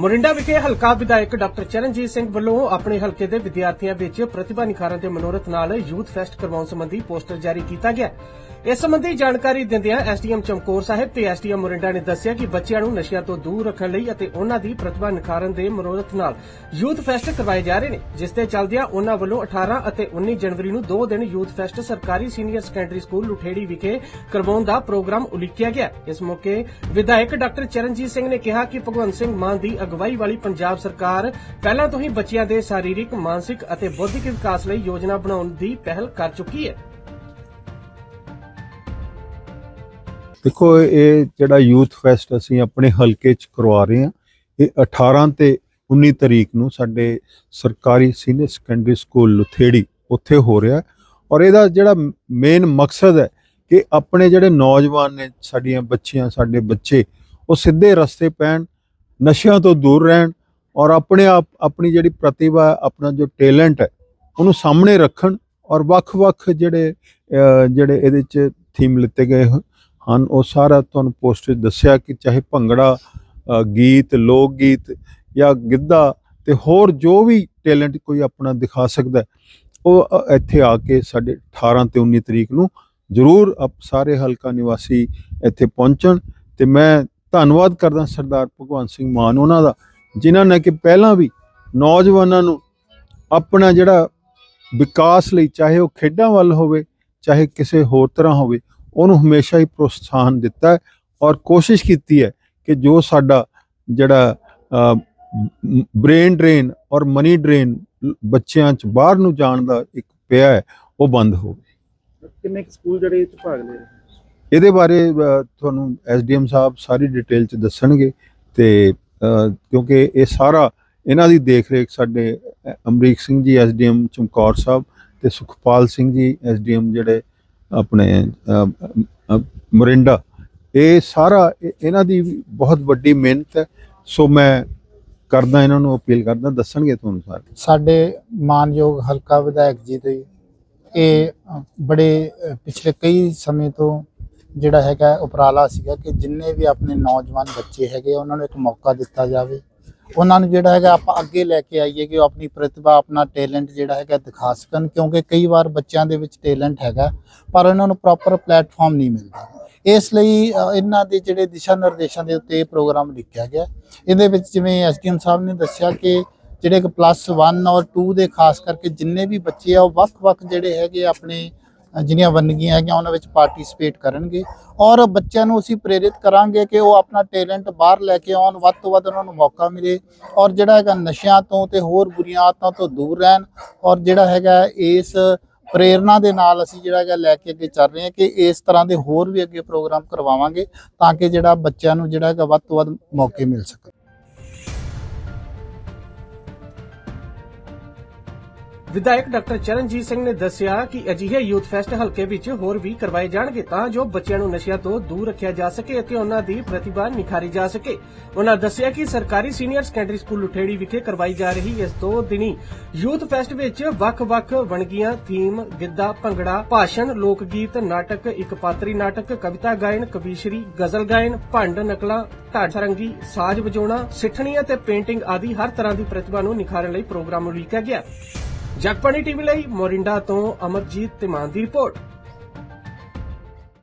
ਮੋਰਿੰਡਾ ਵਿਖੇ ਹਲਕਾ ਵਿਧਾਇਕ ਡਾਕਟਰ ਚਰਨਜੀਤ ਸਿੰਘ ਵੱਲੋਂ ਆਪਣੇ ਹਲਕੇ ਦੇ ਵਿਦਿਆਰਥੀਆਂ ਵਿੱਚ ਪ੍ਰਤਿਭਾ ਨਿਖਾਰਨ ਦੇ ਮਨੋਰਥ ਨਾਲ ਯੂਥ ਫੈਸਟ ਕਰਵਾਉਣ ਸੰਬੰਧੀ ਪੋਸਟਰ ਜਾਰੀ ਕੀਤਾ ਗਿਆ। ਇਸ ਸੰਬੰਧੀ ਜਾਣਕਾਰੀ ਦਿੰਦਿਆਂ ਐਸਡੀਐਮ ਚਮਕੌਰ ਸਾਹਿਬ ਤੇ ਐਸਡੀਐਮ ਮੋਰਿੰਡਾ ਨੇ ਦੱਸਿਆ ਕਿ ਬੱਚਿਆਂ ਨੂੰ ਨਸ਼ਿਆਂ ਤੋਂ ਦੂਰ ਰੱਖਣ ਲਈ ਅਤੇ ਉਹਨਾਂ ਦੀ ਪ੍ਰਤਿਭਾ ਨਿਖਾਰਨ ਦੇ ਮਨੋਰਥ ਨਾਲ ਯੂਥ ਫੈਸਟ ਕਰਵਾਏ ਜਾ ਰਹੇ ਨੇ, ਜਿਸ ਤੇ ਚੱਲਦਿਆਂ ਉਹਨਾਂ ਵੱਲੋਂ 18 ਅਤੇ 19 ਜਨਵਰੀ ਨੂੰ ਦੋ ਦਿਨ ਯੂਥ ਫੈਸਟ ਸਰਕਾਰੀ ਸੀਨੀਅਰ ਸੈਕੰਡਰੀ ਸਕੂਲ ਲੁਠੇੜੀ ਵਿਖੇ ਕਰਵਾਉਣ ਦਾ ਪ੍ਰੋਗਰਾਮ ਉਲੀਕਿਆ ਗਿਆ। ਇਸ ਮੌਕੇ ਵਿਧਾਇਕ ਡਾਕਟਰ ਚਰਨਜੀਤ ਸਿੰਘ ਨੇ ਕਿਹਾ ਕਿ ਭਗਵੰਤ ਸਿੰਘ ਮਾਨ ਦੀ ਅਗਵਾਈ ਵਾਲੀ ਪੰਜਾਬ ਸਰਕਾਰ ਪਹਿਲਾਂ ਤੋਂ ਹੀ ਬੱਚਿਆਂ ਦੇ ਸਰੀਰਕ, ਮਾਨਸਿਕ ਅਤੇ ਬੌਧਿਕ ਵਿਕਾਸ ਲਈ ਯੋਜਨਾ ਬਣਾਉਣ ਦੀ ਪਹਿਲ ਕਰ ਚੁੱਕੀ ਹੈ। ਦੇਖੋ, ਇਹ ਜਿਹੜਾ ਯੂਥ ਫੈਸਟ ਅਸੀਂ ਆਪਣੇ ਹਲਕੇ 'ਚ ਕਰਵਾ ਰਹੇ ਹਾਂ, ਇਹ 18 ਤੇ 19 ਤਰੀਕ ਨੂੰ ਸਾਡੇ ਸਰਕਾਰੀ ਸੀਨੀਅਰ ਸੈਕੰਡਰੀ ਸਕੂਲ ਲੁਥੇੜੀ ਉੱਥੇ ਹੋ ਰਿਹਾ ਔਰ ਇਹਦਾ ਜਿਹੜਾ ਮੇਨ ਮਕਸਦ ਹੈ ਕਿ ਆਪਣੇ ਜਿਹੜੇ ਨੌਜਵਾਨ ਨੇ, ਸਾਡੀਆਂ ਬੱਚੀਆਂ, ਸਾਡੇ ਬੱਚੇ, ਉਹ ਸਿੱਧੇ ਰਸਤੇ ਪੈਣ ਨਸ਼ਿਆਂ ਤੋਂ ਦੂਰ ਰਹਿਣ ਔਰ ਆਪਣੇ ਆਪ, ਆਪਣੀ ਜਿਹੜੀ ਪ੍ਰਤਿਭਾ, ਆਪਣਾ ਜੋ ਟੈਲੈਂਟ ਹੈ, ਉਹਨੂੰ ਸਾਹਮਣੇ ਰੱਖਣ ਔਰ ਵੱਖ-ਵੱਖ ਜਿਹੜੇ ਜਿਹੜੇ ਇਹਦੇ 'ਚ ਥੀਮ ਲਿੱਤੇ ਗਏ ਹਨ, ਉਹ ਸਾਰਾ ਤੁਹਾਨੂੰ ਪੋਸਟ 'ਚ ਦੱਸਿਆ ਕਿ ਚਾਹੇ ਭੰਗੜਾ ਗੀਤ ਲੋਕ ਗੀਤ ਜਾਂ ਗਿੱਧਾ ਤੇ ਹੋਰ ਜੋ ਵੀ ਟੈਲੈਂਟ ਕੋਈ ਆਪਣਾ ਦਿਖਾ ਸਕਦਾ, ਉਹ ਇੱਥੇ ਆ ਕੇ ਸਾਡੇ 18 ਤੇ 19 ਤਰੀਕ ਨੂੰ ਜ਼ਰੂਰ ਆਪ ਸਾਰੇ ਹਲਕਾ ਨਿਵਾਸੀ ਇੱਥੇ ਪਹੁੰਚਣ ਤੇ ਮੈਂ ਧੰਨਵਾਦ ਕਰਦਾ ਸਰਦਾਰ ਭਗਵੰਤ ਸਿੰਘ ਮਾਨ ਉਹਨਾਂ ਦਾ, ਜਿਨ੍ਹਾਂ ਨੇ ਕਿ ਪਹਿਲਾਂ ਵੀ ਨੌਜਵਾਨਾਂ ਨੂੰ ਆਪਣਾ ਜਿਹੜਾ ਵਿਕਾਸ ਲਈ ਚਾਹੇ ਉਹ ਖੇਡਾਂ ਵੱਲ ਹੋਵੇ, ਚਾਹੇ ਕਿਸੇ ਹੋਰ ਤਰ੍ਹਾਂ ਹੋਵੇ, ਉਹਨੂੰ ਹਮੇਸ਼ਾ ਹੀ ਪ੍ਰੋਤਸਾਹਨ ਦਿੱਤਾ ਔਰ ਕੋਸ਼ਿਸ਼ ਕੀਤੀ ਹੈ ਕਿ ਜੋ ਸਾਡਾ ਜਿਹੜਾ ਬ੍ਰੇਨ ਡਰੇਨ ਔਰ ਮਨੀ ਡਰੇਨ ਬੱਚਿਆਂ 'ਚ ਬਾਹਰ ਨੂੰ ਜਾਣ ਦਾ ਇੱਕ ਪਿਆ ਹੈ, ਉਹ ਬੰਦ ਹੋਵੇ। ਕਿੰਨੇ ਕੁ ਸਕੂਲ ਜਿਹੜੇ ਇਹ 'ਚ ਭਾਗ ਲੈ ਰਹੇ ਇਹਦੇ ਬਾਰੇ ਅ, ਤੁਹਾਨੂੰ ਐਸਡੀਐਮ ਸਾਹਿਬ ਸਾਰੀ ਡਿਟੇਲ 'ਚ ਦੱਸਣਗੇ ਤੇ ਕਿਉਂਕਿ ਇਹ ਸਾਰਾ ਇਹਨਾਂ ਦੀ ਦੇਖ ਰੇਖ ਸਾਡੇ ਅਮਰੀਕ ਸਿੰਘ ਜੀ ਐਸਡੀਐਮ ਚਮਕੌਰ ਸਾਹਿਬ ਤੇ ਸੁਖਪਾਲ ਸਿੰਘ ਜੀ ਐਸਡੀਐਮ ਜਿਹੜੇ ਆਪਣੇ ਮੋਰਿੰਡਾ। ਇਹ ਸਾਰਾ ਇਹ- ਇਹਨਾਂ ਦੀ ਬਹੁਤ ਵੱਡੀ ਮਿਹਨਤ ਹੈ। ਸੋ ਮੈਂ ਕਰਦਾ ਇਹਨਾਂ ਨੂੰ ਅਪੀਲ ਕਰਦਾ ਦੱਸਣਗੇ ਤੁਹਾਨੂੰ ਸਾਰੇ। ਸਾਡੇ ਮਾਨਯੋਗ ਹਲਕਾ ਵਿਧਾਇਕ ਜੀ ਦੇ ਇਹ ਬੜੇ ਪਿਛਲੇ ਕਈ ਸਮੇਂ ਤੋਂ ਜਿਹੜਾ ਹੈਗਾ ਉਪਰਾਲਾ ਸੀਗਾ ਕਿ ਜਿੰਨੇ ਵੀ ਆਪਣੇ ਨੌਜਵਾਨ ਬੱਚੇ ਹੈਗੇ ਉਹਨਾਂ ਨੂੰ ਇੱਕ ਮੌਕਾ ਦਿੱਤਾ ਜਾਵੇ। ਉਹਨਾਂ ਨੂੰ ਜਿਹੜਾ ਹੈਗਾ, ਆਪਾਂ ਅੱਗੇ ਲੈ ਕੇ ਆਈਏ ਕਿ ਉਹ ਆਪਣੀ ਪ੍ਰਤਿਭਾ, ਆਪਣਾ ਟੈਲੈਂਟ ਜਿਹੜਾ ਹੈਗਾ ਦਿਖਾ ਸਕਣ, ਕਿਉਂਕਿ ਕਈ ਵਾਰ ਬੱਚਿਆਂ ਦੇ ਵਿੱਚ ਟੈਲੈਂਟ ਹੈਗਾ, ਪਰ ਉਹਨਾਂ ਨੂੰ ਪ੍ਰੋਪਰ ਪਲੇਟਫਾਰਮ ਨਹੀਂ ਮਿਲਦਾ। ਇਸ ਲਈ ਇਹਨਾਂ ਦੇ ਜਿਹੜੇ ਦਿਸ਼ਾ ਨਿਰਦੇਸ਼ਾਂ ਦੇ ਉੱਤੇ ਇਹ ਪ੍ਰੋਗਰਾਮ ਲਿਖਿਆ ਗਿਆ। ਇਹਦੇ ਵਿੱਚ ਜਿਵੇਂ ਐਸਡੀਐਮ ਸਾਹਿਬ ਨੇ ਦੱਸਿਆ ਕਿ ਜਿਹੜੇ ਕਿ ਪਲੱਸ 1 ਔਰ 2 ਦੇ ਖਾਸ ਕਰਕੇ ਜਿੰਨੇ ਵੀ ਬੱਚੇ ਆ, ਉਹ ਵੱਖ-ਵੱਖ ਜਿਹੜੇ ਹੈਗੇ ਆਪਣੇ ਜਿਹੜੀਆਂ ਵੰਨਗੀਆਂ ਹੈਗੀਆਂ, ਉਹਨਾਂ ਵਿੱਚ ਪਾਰਟਿਸਿਪੇਟ ਕਰਨਗੇ ਔਰ ਬੱਚਿਆਂ ਨੂੰ ਅਸੀਂ ਪ੍ਰੇਰਿਤ ਕਰਾਂਗੇ ਕਿ ਉਹ ਆਪਣਾ ਟੈਲੈਂਟ ਬਾਹਰ ਲੈ ਕੇ ਆਉਣ, ਵੱਧ ਤੋਂ ਵੱਧ ਉਹਨਾਂ ਨੂੰ ਮੌਕਾ ਮਿਲੇ ਔਰ ਜਿਹੜਾ ਹੈਗਾ ਨਸ਼ਿਆਂ ਤੋਂ ਤੇ ਹੋਰ ਬੁਰੀਆਂ ਆਦਤਾਂ ਤੋਂ ਦੂਰ ਰਹਿਣ ਔਰ ਜਿਹੜਾ ਹੈਗਾ ਇਸ ਪ੍ਰੇਰਣਾ ਦੇ ਨਾਲ ਅਸੀਂ ਜਿਹੜਾ ਹੈਗਾ ਲੈ ਕੇ ਅੱਗੇ ਚੱਲ ਰਹੇ ਹਾਂ ਕਿ ਇਸ ਤਰ੍ਹਾਂ ਦੇ ਹੋਰ ਵੀ ਅੱਗੇ ਪ੍ਰੋਗਰਾਮ ਕਰਵਾਵਾਂਗੇ ਤਾਂ ਕਿ ਜਿਹੜਾ ਬੱਚਿਆਂ ਨੂੰ ਜਿਹੜਾ ਹੈਗਾ ਵੱਧ ਤੋਂ ਵੱਧ ਮੌਕੇ ਮਿਲ ਸਕਣ। ਵਿਧਾਇਕ ਡਾਕਟਰ ਚਰਨਜੀਤ ਸਿੰਘ ਨੇ ਦੱਸਿਆ ਕਿ ਅਜਿਹੇ ਯੂਥ ਫੈਸਟ ਹਲਕੇ ਵਿੱਚ ਹੋਰ ਵੀ ਕਰਵਾਏ ਜਾਣਗੇ ਤਾਂ ਜੋ ਬੱਚਿਆਂ ਨੂੰ ਨਸ਼ਿਆਂ ਤੋਂ ਦੂਰ ਰੱਖਿਆ ਜਾ ਸਕੇ ਅਤੇ ਉਹਨਾਂ ਦੀ ਪ੍ਰਤਿਭਾ ਨਿਖਾਰੀ ਜਾ ਸਕੇ। ਉਹਨਾਂ ਦੱਸਿਆ ਕਿ ਸਰਕਾਰੀ ਸੀਨੀਅਰ ਸੈਕੰਡਰੀ ਸਕੂਲ ਲੁਠੇੜੀ ਵਿਖੇ ਕਰਵਾਈ ਜਾ ਰਹੀ ਇਸ ਦੋ ਦਿਨੀ ਯੂਥ ਫੈਸਟ ਵਿੱਚ ਵੱਖ-ਵੱਖ ਵਣਗੀਆਂ, ਥੀਮ, ਗਿੱਧਾ, ਭੰਗੜਾ, ਭਾਸ਼ਣ ਲੋਕ ਗੀਤ ਨਾਟਕ, ਇੱਕ ਪਾਤਰੀ ਨਾਟਕ, ਕਵਿਤਾ ਗਾਇਨ, ਕਵੀਸ਼ਰੀ, ਗਜ਼ਲ ਗਾਇਨ, ਭੰਡ ਨਕਲਾਂ, ਢਾਡ ਸਾਜ਼ ਵਜਾਉਣਾ, ਸਿੱਠਣੀ ਅਤੇ ਪੇਂਟਿੰਗ ਆਦਿ ਹਰ ਤਰ੍ਹਾਂ ਦੀ ਪ੍ਰਤਿਭਾ ਨੂੰ ਨਿਖਾਰਨ ਲਈ ਪ੍ਰੋਗਰਾਮ ਉਲੀਕਿਆ ਗਿਆ। ਜਗਬਾਣੀ ਟੀਵੀ ਲਈ ਮੋਰਿੰਡਾ ਤੋਂ ਅਮਰਜੀਤ ਤਿਮਾਨ ਦੀ ਰਿਪੋਰਟ।